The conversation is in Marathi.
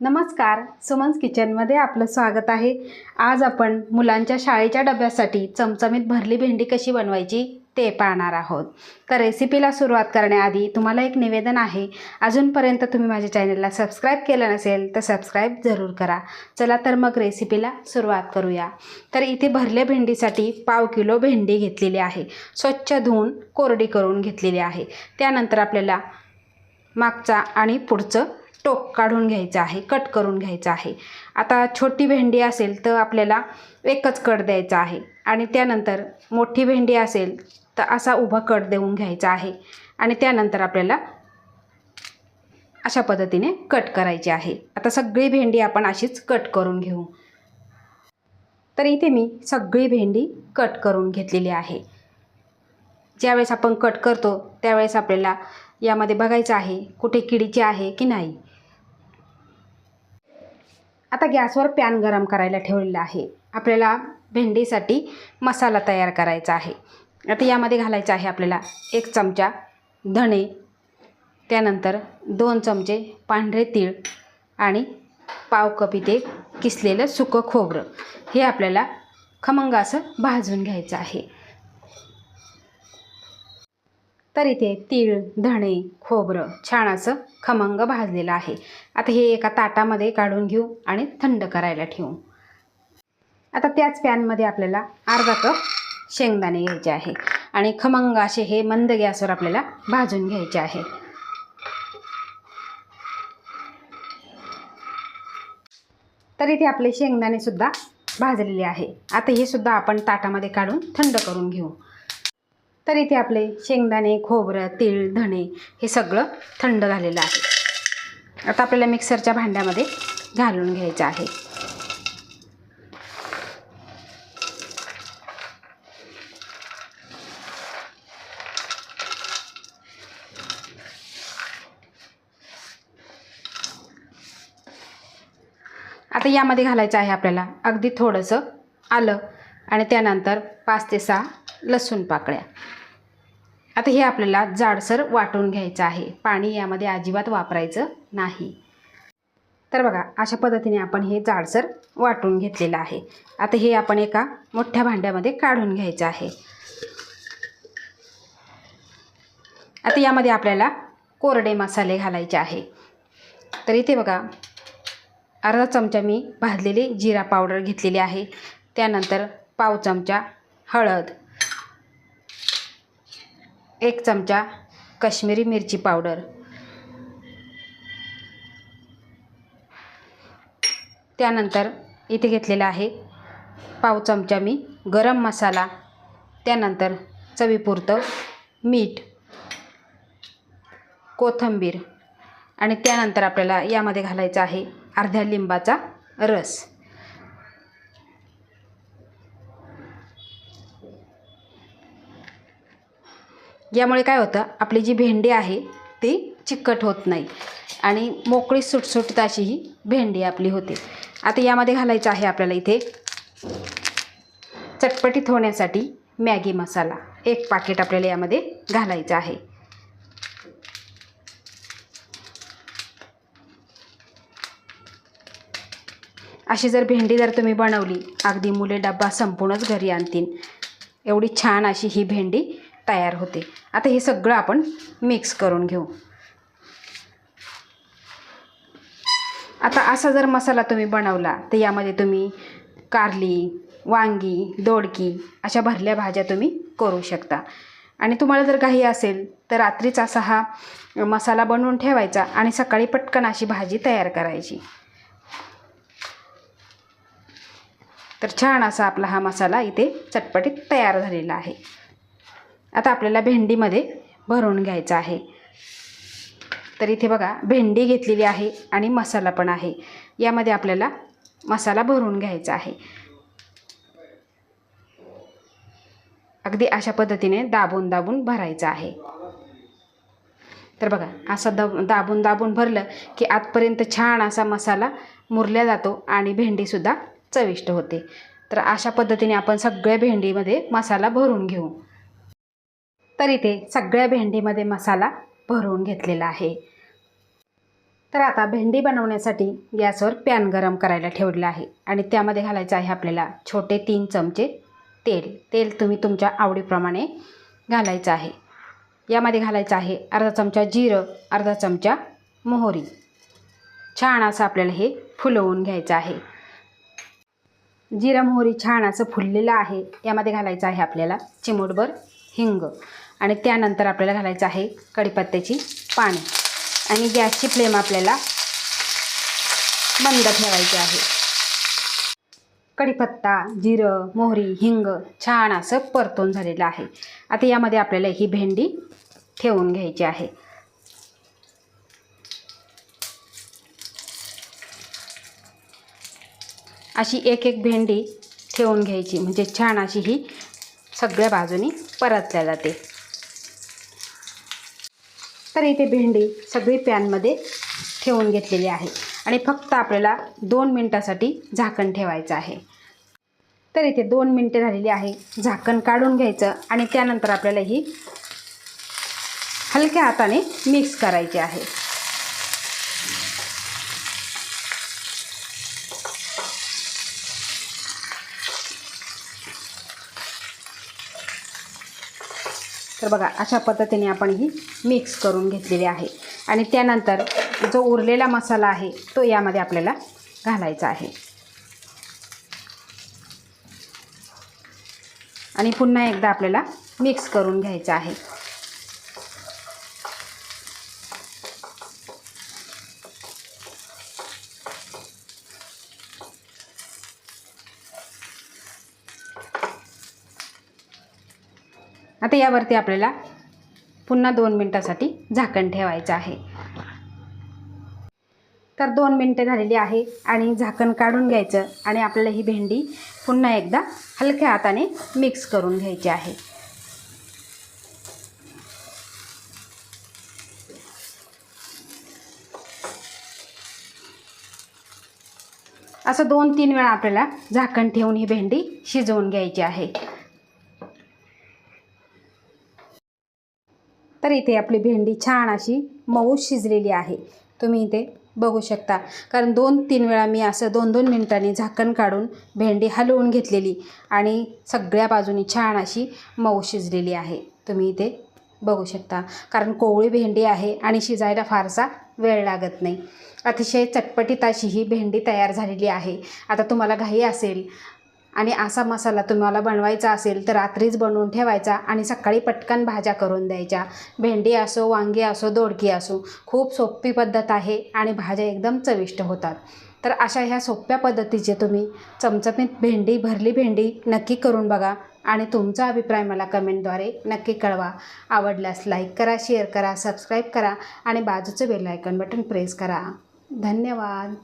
नमस्कार सुमन्स किचनमध्ये आपलं स्वागत आहे. आज आपण मुलांच्या शाळेच्या डब्यासाठी चमचमीत भरली भेंडी कशी बनवायची ते पाहणार आहोत. तर रेसिपीला सुरुवात करण्याआधी तुम्हाला एक निवेदन आहे. अजूनपर्यंत तुम्ही माझ्या चॅनलला सबस्क्राईब केलं नसेल तर सबस्क्राईब जरूर करा. चला तर मग रेसिपीला सुरुवात करूया. तर इथे भरल्या भेंडीसाठी पाव किलो भेंडी घेतलेली आहे. स्वच्छ धुवून कोरडी करून घेतलेली आहे. त्यानंतर आपल्याला मागचा आणि पुढचं टोक काढून घ्यायचं आहे कट करून घ्यायचं आहे. आता छोटी भेंडी असेल तर आपल्याला एकच कट द्यायचा आहे आणि त्यानंतर मोठी भेंडी असेल तर असा उभा कट देऊन घ्यायचा आहे आणि त्यानंतर आपल्याला अशा पद्धतीने कट करायची आहे. आता सगळी भेंडी आपण अशीच कट करून घेऊ. तर इथे मी सगळी भेंडी कट करून घेतलेली आहे. ज्यावेळेस आपण कट करतो त्यावेळेस आपल्याला यामध्ये बघायचं आहे कुठे किडीची आहे की नाही. आता गॅसवर पॅन गरम करायला ठेवलेला आहे. आपल्याला भेंडीसाठी मसाला तयार करायचा आहे. आता यामध्ये घालायचं आहे आपल्याला एक चमचा धणे त्यानंतर दोन चमचे पांढरे तीळ आणि पाव कप इथे किसलेलं सुकं खोबरं. हे आपल्याला खमंग असं भाजून घ्यायचं आहे. तर इथे तीळ धणे खोबरं छान असं खमंग भाजलेलं आहे. आता हे एका ताटामध्ये काढून घेऊ आणि थंड करायला ठेवू. आता त्याच पॅनमध्ये आपल्याला अर्धा कप शेंगदाणे घ्यायचे आहे आणि खमंग असे हे मंद गॅसवर आपल्याला भाजून घ्यायचे आहे. तर इथे आपले शेंगदाणे सुद्धा भाजलेले आहे. आता हे सुद्धा आपण ताटामध्ये काढून थंड करून घेऊ. तर इथे आपले शेंगदाणे खोबरं तीळ धणे हे सगळं थंड झालेलं आहे. आता आपल्याला मिक्सरच्या भांड्यामध्ये घालून घ्यायचं आहे. आता यामध्ये घालायचं आहे आपल्याला अगदी थोडंसं आलं आणि त्यानंतर पाच ते सहा लसूण पाकळ्या. आता हे आपल्याला जाडसर वाटून घ्यायचं आहे. पाणी यामध्ये अजिबात वापरायचं नाही. तर बघा अशा पद्धतीने आपण हे जाडसर वाटून घेतलेलं आहे. आता हे आपण एका मोठ्या भांड्यामध्ये काढून घ्यायचं आहे. आता यामध्ये आपल्याला कोरडे मसाले घालायचे आहे. तर इथे बघा अर्धा चमचा मी भाजलेली जिरा पावडर घेतलेली आहे. त्यानंतर पाव चमचा हळद एक चमचा कश्मीरी मिरची पावडर. त्यानंतर इथे घेतलेला आहे पाव चमचा मी गरम मसाला. त्यानंतर चवीपुरतं मीठ कोथिंबीर आणि त्यानंतर आपल्याला यामध्ये घालायचं आहे अर्ध्या लिंबाचा रस. यामुळे काय होतं आपली जी भेंडी आहे ती चिकट होत नाही. आणि मोकळी सुटसुटीत अशी ही भेंडी आपली होते. आता यामध्ये घालायचं आहे आपल्याला इथे चटपटीत होण्यासाठी मॅगी मसाला. एक पाकिट आपल्याला यामध्ये घालायचं आहे. अशी जर भेंडी जर तुम्ही बनवली अगदी मुले डब्बा संपूर्णच घरी आणतील. एवढी छान अशी ही भेंडी तयार होते. आता हे सगळं आपण मिक्स करून घेऊ. आता असा जर मसाला तुम्ही बनवला तर यामध्ये तुम्ही कारली वांगी दोडकी अशा भरल्या भाज्या तुम्ही करू शकता. आणि तुम्हाला जर काही असेल तर रात्रीच असा हा मसाला बनवून ठेवायचा आणि सकाळी पटकन अशी भाजी तयार करायची. तर छान असा आपला हा मसाला इथे चटपटीत तयार झालेला आहे. आता आपल्याला भेंडीमध्ये भरून घ्यायचं आहे. तर इथे बघा भेंडी घेतलेली आहे आणि मसाला पण आहे. यामध्ये आपल्याला मसाला भरून घ्यायचा आहे. अगदी अशा पद्धतीने दाबून दाबून भरायचं आहे. तर बघा असं दब दाबून दाबून भरलं की आतपर्यंत छान असा मसाला मुरल्या जातो आणि भेंडीसुद्धा चविष्ट होते. तर अशा पद्धतीने आपण सगळ्या भेंडीमध्ये मसाला भरून घेऊ. तर इथे सगळ्या भेंडीमध्ये मसाला भरवून घेतलेला आहे. तर आता भेंडी बनवण्यासाठी गॅसवर पॅन गरम करायला ठेवलेलं आहे आणि त्यामध्ये घालायचं आहे आपल्याला छोटे तीन चमचे तेल. तेल तुम्ही तुमच्या आवडीप्रमाणे घालायचं आहे. यामध्ये घालायचं आहे अर्धा चमचा जिरं अर्धा चमचा मोहरी. छान असं आपल्याला हे फुलवून घ्यायचं आहे. जिरं मोहरी छान असं फुललेलं आहे. यामध्ये घालायचं आहे आपल्याला चिमूटभर हिंग. आणि त्यानंतर आपल्याला घालायचं आहे कढीपत्त्याची पाने. आणि गॅसची फ्लेम आपल्याला मंद ठेवायची आहे. कढीपत्ता जिरं मोहरी हिंग छान असं परतून झालेलं आहे. आता यामध्ये आपल्याला ही भेंडी ठेवून घ्यायची आहे. अशी एक एक भेंडी ठेवून घ्यायची. म्हणजे छान अशी ही सगळ्या बाजूनी परतल्या जाते. तर इथे भेंडी सगळी पॅनमध्ये ठेवून घेतलेली आहे. आणि फक्त आपल्याला दोन मिनटासाठी झाकण ठेवायचं आहे. तर इथे दोन मिनटे झालेली आहे. झाकण काढून घ्यायचं आणि त्यानंतर आपल्याला ही हलक्या हाताने मिक्स करायची आहे. तर बघा अशा पद्धतीने आपण ही मिक्स करून घेतलेली आहे. आणि त्यानंतर जो उरलेला मसाला आहे तो यामध्ये आपल्याला घालायचा आहे. आणि पुन्हा एकदा आपल्याला मिक्स करून घ्यायचं आहे. आता यावरती आपल्याला पुन्हा दोन मिनटासाठी झाकण ठेवायचं आहे. तर दोन मिनटं झालेली आहे आणि झाकण काढून घ्यायचं आणि आपल्याला ही भेंडी पुन्हा एकदा हलक्या हाताने मिक्स करून घ्यायची आहे. असं दोन तीन वेळा आपल्याला झाकण ठेवून ही भेंडी शिजवून घ्यायची आहे. तर इथे आपली भेंडी छान अशी मऊ शिजलेली आहे. तुम्ही इथे बघू शकता. कारण दोन तीन वेळा मी असं दोन दोन मिनटांनी झाकण काढून भेंडी हलवून घेतलेली आणि सगळ्या बाजूनी छान अशी मऊ शिजलेली आहे. तुम्ही इथे बघू शकता. कारण कोवळी भेंडी आहे आणि शिजायला फारसा वेळ लागत नाही. अतिशय चटपटीत अशी ही भेंडी तयार झालेली आहे. आता तुम्हाला घाई असेल आणि असा मसाला तुम्हाला बनवायचा असेल तर रात्रीच बनवून ठेवायचा आणि सकाळी पटकन भाज्या करून द्यायच्या. भेंडी असो वांगी असो दोडकी असो खूप सोपी पद्धत आहे आणि भाज्या एकदम चविष्ट होतात. तर अशा ह्या सोप्या पद्धतीचे तुम्ही चमचमीत भेंडी भरली भेंडी नक्की करून बघा आणि तुमचा अभिप्राय मला कमेंटद्वारे नक्की कळवा. आवडल्यास लाईक करा शेअर करा सबस्क्राईब करा आणि बाजूचं बेल आयकॉन बटन प्रेस करा. धन्यवाद.